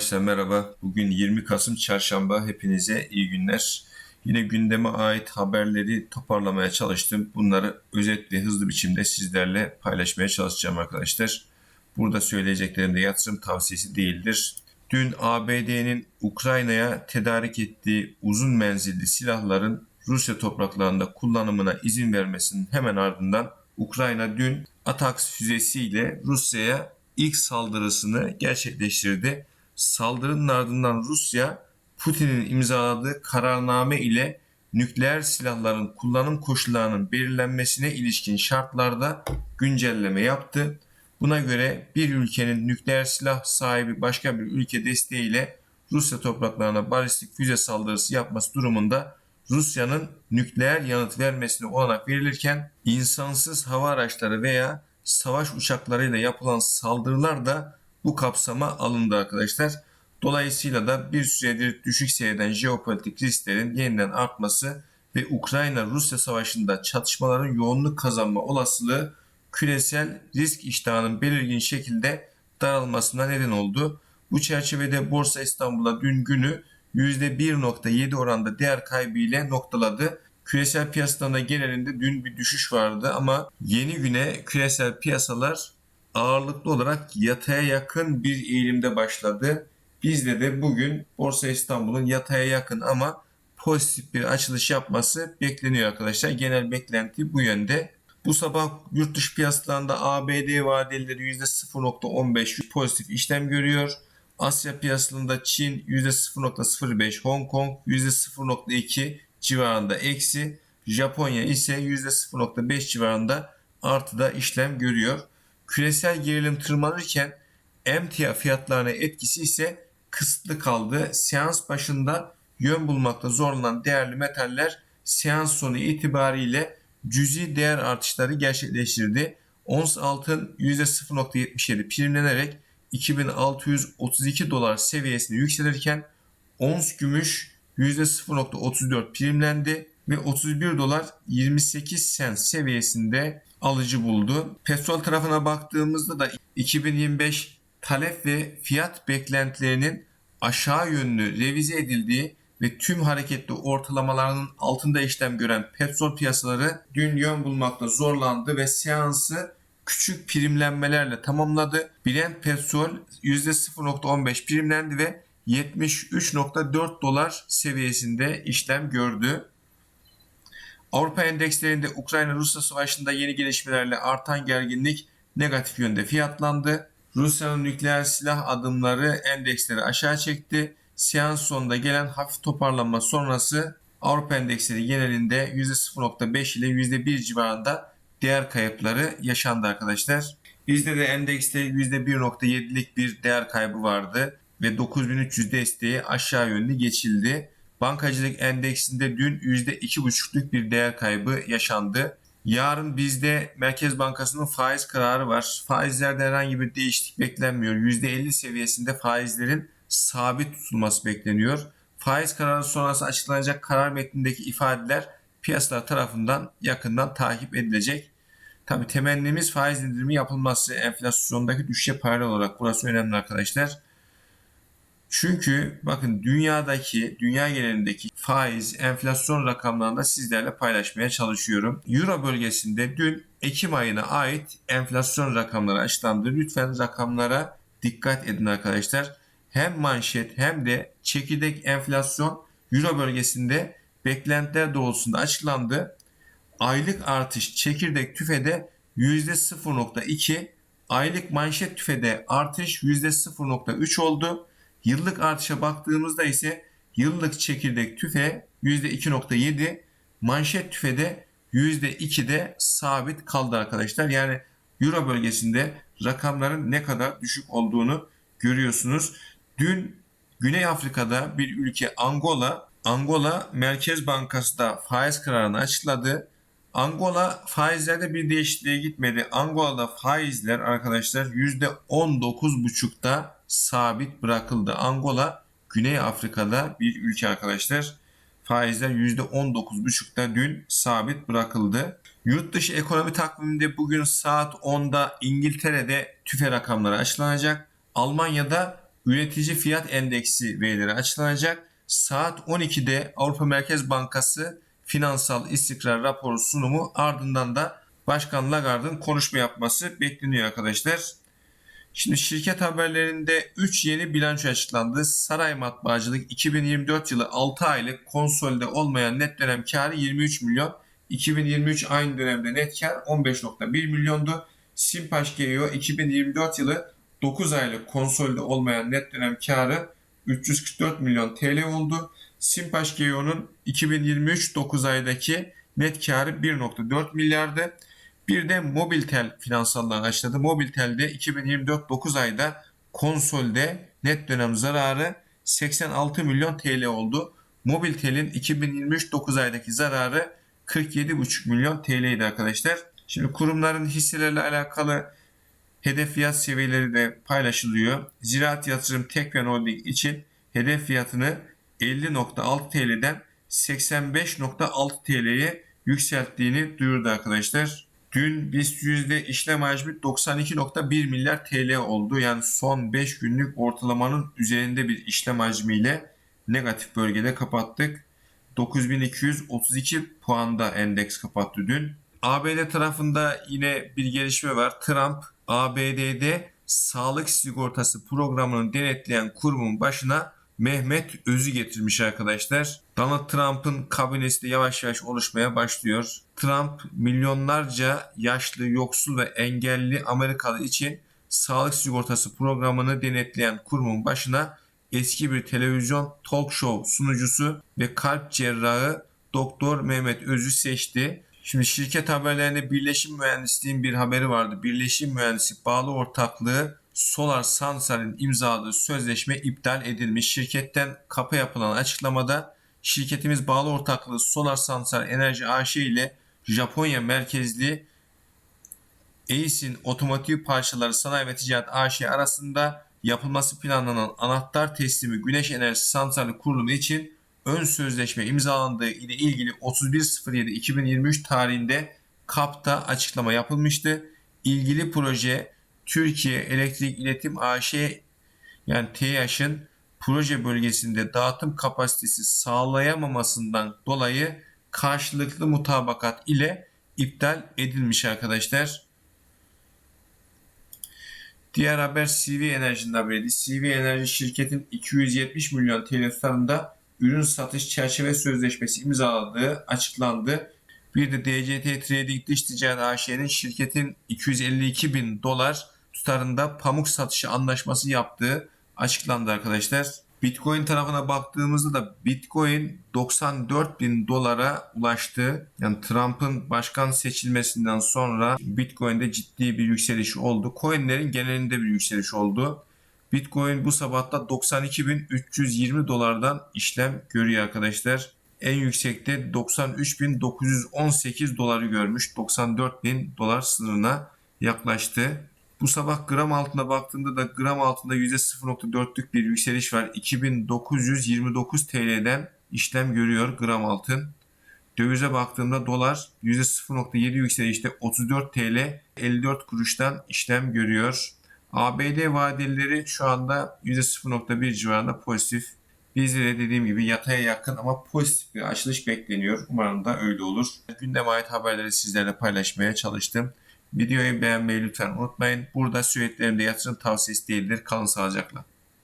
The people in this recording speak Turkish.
Arkadaşlar merhaba. Bugün 20 Kasım Çarşamba. Hepinize iyi günler. Yine gündeme ait haberleri toparlamaya çalıştım. Bunları özetli, hızlı biçimde sizlerle paylaşmaya çalışacağım arkadaşlar. Burada söyleyeceklerim de yatırım tavsiyesi değildir. Dün ABD'nin Ukrayna'ya tedarik ettiği uzun menzilli silahların Rusya topraklarında kullanımına izin vermesinin hemen ardından Ukrayna dün Atax füzesiyle Rusya'ya ilk saldırısını gerçekleştirdi. Saldırının ardından Rusya Putin'in imzaladığı kararname ile nükleer silahların kullanım koşullarının belirlenmesine ilişkin şartlarda güncelleme yaptı. Buna göre bir ülkenin nükleer silah sahibi başka bir ülke desteğiyle Rusya topraklarına balistik füze saldırısı yapması durumunda Rusya'nın nükleer yanıt vermesine olanak verilirken insansız hava araçları veya savaş uçaklarıyla yapılan saldırılar da bu kapsama alındı arkadaşlar. Dolayısıyla da bir süredir düşük seyreden jeopolitik risklerin yeniden artması ve Ukrayna-Rusya savaşında çatışmaların yoğunluk kazanma olasılığı küresel risk iştahının belirgin şekilde daralmasına neden oldu. Bu çerçevede Borsa İstanbul'a dün günü %1.7 oranda değer kaybı ile noktaladı. Küresel piyasalarında genelinde dün bir düşüş vardı ama yeni güne küresel piyasalar ağırlıklı olarak yataya yakın bir eğilimde başladı. Bizde de bugün Borsa İstanbul'un yataya yakın ama pozitif bir açılış yapması bekleniyor arkadaşlar. Genel beklenti bu yönde. Bu sabah yurt dışı piyasalarında ABD vadeleri %0.15 pozitif işlem görüyor. Asya piyasalarında Çin %0.05, Hong Kong %0.2 civarında eksi, Japonya ise %0.5 civarında artıda işlem görüyor. Küresel gerilim tırmanırken emtia fiyatlarına etkisi ise kısıtlı kaldı. Seans başında yön bulmakta zorlanan değerli metaller seans sonu itibariyle cüzi değer artışları gerçekleştirdi. Ons altın %0.77 primlenerek 2632 dolar seviyesine yükselirken ons gümüş %0.34 primlendi ve 31 dolar 28 sent seviyesinde alıcı buldu. Petrol tarafına baktığımızda da 2025 talep ve fiyat beklentilerinin aşağı yönlü revize edildiği ve tüm hareketli ortalamalarının altında işlem gören petrol piyasaları dün yön bulmakta zorlandı ve seansı küçük primlenmelerle tamamladı. Brent petrol %0.15 primlendi ve 73.4 dolar seviyesinde işlem gördü. Avrupa endekslerinde Ukrayna-Rusya savaşında yeni gelişmelerle artan gerginlik negatif yönde fiyatlandı. Rusya'nın nükleer silah adımları endeksleri aşağı çekti. Seans sonunda gelen hafif toparlanma sonrası Avrupa endeksleri genelinde %0.5 ile %1 civarında değer kayıpları yaşandı arkadaşlar. Bizde de endekste %1.7'lik bir değer kaybı vardı ve 9300 desteği aşağı yönlü geçildi. Bankacılık endeksinde dün %2,5'lük bir değer kaybı yaşandı. Yarın bizde Merkez Bankası'nın faiz kararı var. Faizlerde herhangi bir değişiklik beklenmiyor. %50 seviyesinde faizlerin sabit tutulması bekleniyor. Faiz kararı sonrası açıklanacak karar metnindeki ifadeler piyasalar tarafından yakından takip edilecek. Tabi temennimiz faiz indirimi yapılması enflasyondaki düşüşe paralel olarak burası önemli arkadaşlar. Çünkü bakın dünyadaki, dünya genelindeki faiz, enflasyon rakamlarını da sizlerle paylaşmaya çalışıyorum. Euro bölgesinde dün Ekim ayına ait enflasyon rakamları açıklandı. Lütfen rakamlara dikkat edin arkadaşlar. Hem manşet hem de çekirdek enflasyon Euro bölgesinde beklentiler doğrultusunda açıklandı. Aylık artış çekirdek tüfede %0.2, aylık manşet tüfede artış %0.3 oldu. Yıllık artışa baktığımızda ise yıllık çekirdek tüfe %2.7, manşet tüfede %2'de sabit kaldı arkadaşlar. Yani Euro bölgesinde rakamların ne kadar düşük olduğunu görüyorsunuz. Dün Güney Afrika'da bir ülke Angola, Angola Merkez Bankası da faiz kararını açıkladı. Angola faizlerde bir değişikliğe gitmedi. Angola'da faizler arkadaşlar %19,5'da sabit bırakıldı. Angola Güney Afrika'da bir ülke arkadaşlar. Faizler %19,5'da dün sabit bırakıldı. Yurt dışı ekonomi takviminde bugün saat 10'da İngiltere'de tüfe rakamları açıklanacak. Almanya'da üretici fiyat endeksi verileri açıklanacak. Saat 12'de Avrupa Merkez Bankası finansal istikrar raporu sunumu ardından da Başkan Lagarde'ın konuşma yapması bekleniyor arkadaşlar. Şimdi şirket haberlerinde 3 yeni bilanço açıklandı. Saray Matbaacılık 2024 yılı 6 aylık konsolide olmayan net dönem karı 23 milyon. 2023 aynı dönemde net kar 15.1 milyondu. Simpaş GEO 2024 yılı 9 aylık konsolide olmayan net dönem karı 344 milyon TL oldu. Simpaş GEO'nun 2023 9 aydaki net karı 1.4 milyardı. Bir de Mobiltel finansallar açıkladı. Mobiltel'de 2024 9 ayda konsolde net dönem zararı 86 milyon TL oldu. Mobiltel'in 2023 9 aydaki zararı 47,5 milyon TL idi arkadaşlar. Şimdi kurumların hisselerle alakalı hedef fiyat seviyeleri de paylaşılıyor. Ziraat Yatırım Tekfen Holding için hedef fiyatını 50.6 TL'den 85.6 TL'ye yükselttiğini duyurdu arkadaşlar. Dün BIST yüzde işlem hacmi 92.1 milyar TL oldu. Yani son 5 günlük ortalamanın üzerinde bir işlem hacmiyle negatif bölgede kapattık. 9232 puanda endeks kapattı dün. ABD tarafında yine bir gelişme var. Trump ABD'de sağlık sigortası programını denetleyen kurumun başına Mehmet Öz'ü getirmiş arkadaşlar. Donald Trump'ın kabinesi de yavaş yavaş oluşmaya başlıyor. Trump milyonlarca yaşlı, yoksul ve engelli Amerikalı için sağlık sigortası programını denetleyen kurumun başına eski bir televizyon talk show sunucusu ve kalp cerrahı Doktor Mehmet Öz'ü seçti. Şimdi şirket haberlerinde Birleşim Mühendisliğin bir haberi vardı. Birleşim Mühendisi bağlı ortaklığı Solar Sansar'ın imzaladığı sözleşme iptal edilmiş. Şirketten kapa yapılan açıklamada şirketimiz bağlı ortaklığı Solar Sansar Enerji AŞ ile Japonya merkezli Eisin Otomotiv Parçaları Sanayi ve Ticaret AŞ arasında yapılması planlanan anahtar teslimi güneş enerjisi santrali kurulumu için ön sözleşme imzalandığı ile ilgili 31.07.2023 tarihinde KAP'ta açıklama yapılmıştı. İlgili proje Türkiye Elektrik İletim AŞ yani TEAŞ'ın proje bölgesinde dağıtım kapasitesi sağlayamamasından dolayı karşılıklı mutabakat ile iptal edilmiş arkadaşlar. Diğer haber CV Enerji'nin haberiydi. CV Enerji şirketin 270 milyon TL tutarında ürün satış çerçeve sözleşmesi imzaladığı açıklandı. Bir de DCT Trading Dış Ticaret AŞ'nin şirketin 252 bin dolar tutarında pamuk satışı anlaşması yaptığı açıklandı arkadaşlar. Bitcoin tarafına baktığımızda da Bitcoin 94 bin dolara ulaştı. Yani Trump'ın başkan seçilmesinden sonra Bitcoin'de ciddi bir yükseliş oldu. Coinlerin genelinde bir yükseliş oldu. Bitcoin bu sabahta 92.320 dolardan işlem görüyor arkadaşlar. En yüksekte 93.918 doları görmüş. 94.000 dolar sınırına yaklaştı. Bu sabah gram altına baktığımda da gram altında %0.4'lük bir yükseliş var. 2929 TL'den işlem görüyor gram altın. Dövize baktığımda dolar %0.7 yükselişte 34 TL 54 kuruştan işlem görüyor. ABD vadeleri şu anda %0.1 civarında pozitif. Bizde de dediğim gibi yataya yakın ama pozitif bir açılış bekleniyor. Umarım da öyle olur. Gündeme ait haberleri sizlerle paylaşmaya çalıştım. Videoyu beğenmeyi lütfen unutmayın. Burada söylediklerimde yatırım tavsiyesi değildir. Kalın sağlıcakla.